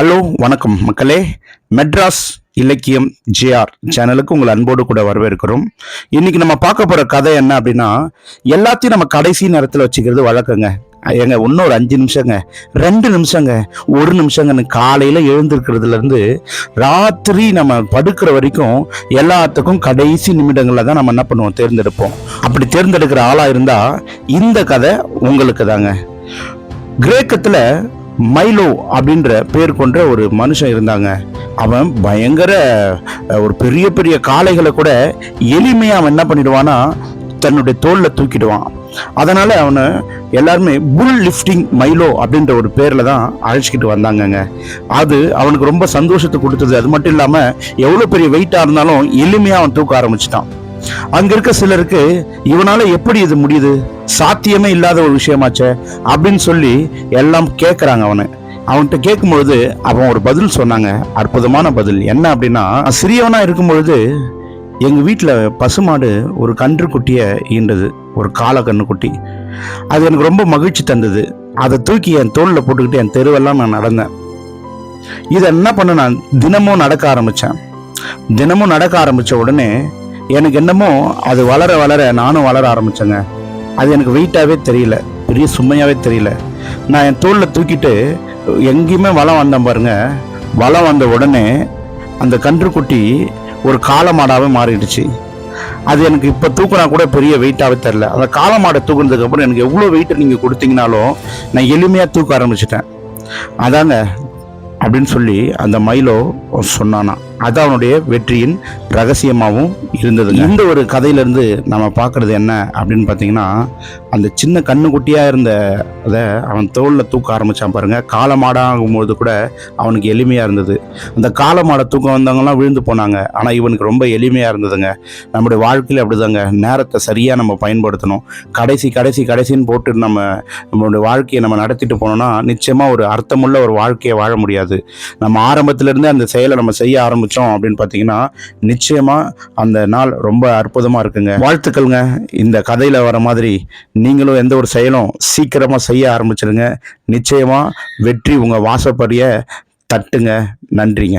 Hello வணக்கம் மக்களே. மெட்ராஸ் இலக்கியம் ஜேஆர் சேனலுக்கு உங்களை அன்போடு கூட வரவேற்கிறோம். இன்னைக்கு நம்ம பார்க்க போகிற கதை என்ன அப்படின்னா எல்லாத்தையும் நம்ம கடைசி நேரத்தில் வச்சுக்கிறது வழக்கங்க. ஏங்க இன்னும் ஒரு அஞ்சு நிமிஷங்க ரெண்டு நிமிஷங்க ஒரு நிமிஷங்கன்னு காலையில் எழுந்திருக்கிறதுலேருந்து ராத்திரி நம்ம படுக்கிற வரைக்கும் எல்லாத்துக்கும் கடைசி நிமிடங்களில் தான் நம்ம என்ன பண்ணுவோம்? தேர்ந்தெடுப்போம். அப்படி தேர்ந்தெடுக்கிற ஆளாக இருந்தால் இந்த கதை உங்களுக்கு தாங்க கிரேக்கத்தில் மைலோ அப்படின்ற பேர் கொண்ட ஒரு மனுஷன் இருந்தாங்க. அவன் பயங்கர ஒரு பெரிய பெரிய காளைகளை கூட எளிமையாக அவன் என்ன பண்ணிடுவான்னா தன்னுடைய தோளில் தூக்கிடுவான். அதனால் அவனை எல்லாருமே புல் லிஃப்டிங் மைலோ அப்படின்ற ஒரு பேரில் தான் அழைச்சிக்கிட்டு வந்தாங்கங்க. அது அவனுக்கு ரொம்ப சந்தோஷத்தை கொடுத்தது. அது மட்டும் இல்லாமல் எவ்வளோ பெரிய வெயிட்டாக இருந்தாலும் எளிமையாக அவன் தூக்க ஆரம்பிச்சிட்டான். அங்க இருக்க சிலருக்கு இவனால எப்படி இது முடியுது? சாத்தியமே இல்லாத ஒரு விஷயமாச்சே அப்படின்னு சொல்லி எல்லாம் கேட்குறாங்க அவனை. அவன்கிட்ட கேட்கும்பொழுது அவன் ஒரு பதில் சொன்னாங்க. அற்புதமான பதில். என்ன அப்படின்னா சிறியவனாக சிறியவனா இருக்கும்பொழுது எங்கள் வீட்டில் பசுமாடு ஒரு கன்று குட்டியை ஈண்டது. ஒரு காளை கன்றுக்குட்டி அது எனக்கு ரொம்ப மகிழ்ச்சி தந்தது. அதை தூக்கி என் தோளில் போட்டுக்கிட்டு என் தெருவெல்லாம் நான் நடந்தேன். இதை என்ன பண்ண நான்? தினமும் நடக்க ஆரம்பித்தேன் தினமும் நடக்க ஆரம்பித்த உடனே எனக்கு என்னமோ அது வளர வளர நானும் வளர ஆரம்பிச்சேங்க. அது எனக்கு வெயிட்டாகவே தெரியல. பெரிய சுமையாகவே தெரியல. நான் என் தோளில் தூக்கிட்டு எங்கேயுமே வளம் வந்தேன் பாருங்க. வளம் வந்த உடனே அந்த கன்றுக்குட்டி ஒரு காலமாடாகவே மாறிடுச்சு. அது எனக்கு இப்போ தூக்குனா கூட பெரிய வெயிட்டாகவே தெரில அந்த காலமாடை தூக்குனதுக்கப்புறம் எனக்கு எவ்வளோ வெயிட்டை நீங்கள் கொடுத்தீங்கனாலும் நான் எளிமையாக தூக்க ஆரம்பிச்சிட்டேன். அதாங்க அப்படின்னு சொல்லி அந்த மயிலோ சொன்னானா. அது அவனுடைய வெற்றியின் ரகசியமாகவும் இருந்தது இந்த ஒரு கதையிலேருந்து நம்ம பார்க்குறது என்ன அப்படின்னு பார்த்தீங்கன்னா அந்த சின்ன கண்ணுக்குட்டியாக இருந்த அதை அவன் தோளில் தூக்க ஆரம்பித்தான் பாருங்கள் காலமாடாகும்போது கூட அவனுக்கு எளிமையாக இருந்தது. அந்த காலமாடை தூக்கம் வந்தவங்கலாம் விழுந்து போனாங்க. ஆனால் இவனுக்கு ரொம்ப எளிமையாக இருந்ததுங்க. நம்முடைய வாழ்க்கையில் அப்படிதாங்க. நேரத்தை சரியாக நம்ம பயன்படுத்தணும். கடைசி கடைசி கடைசின்னு போட்டு நம்ம நம்மளுடைய வாழ்க்கையை நம்ம நடத்திட்டு போனோம்னா நிச்சயமாக ஒரு அர்த்தமுள்ள ஒரு வாழ்க்கையை வாழ முடியாது. நம்ம ஆரம்பத்திலேருந்து அந்த செயலை நம்ம செய்ய ஆரம்பித்தோம் அப்படின்னு பார்த்தீங்கன்னா நிச்சயமாக அந்த நாள் ரொம்ப அற்புதமாக இருக்குங்க. வாழ்த்துக்கள்ங்க. இந்த கதையில் வர மாதிரி நீங்களும் எந்த ஒரு செயலும் சீக்கிரமாக செய்ய ஆரம்பிச்சிருங்க. நிச்சயமாக வெற்றி உங்கள் வாசப்படியை தட்டுங்க. நன்றிங்க.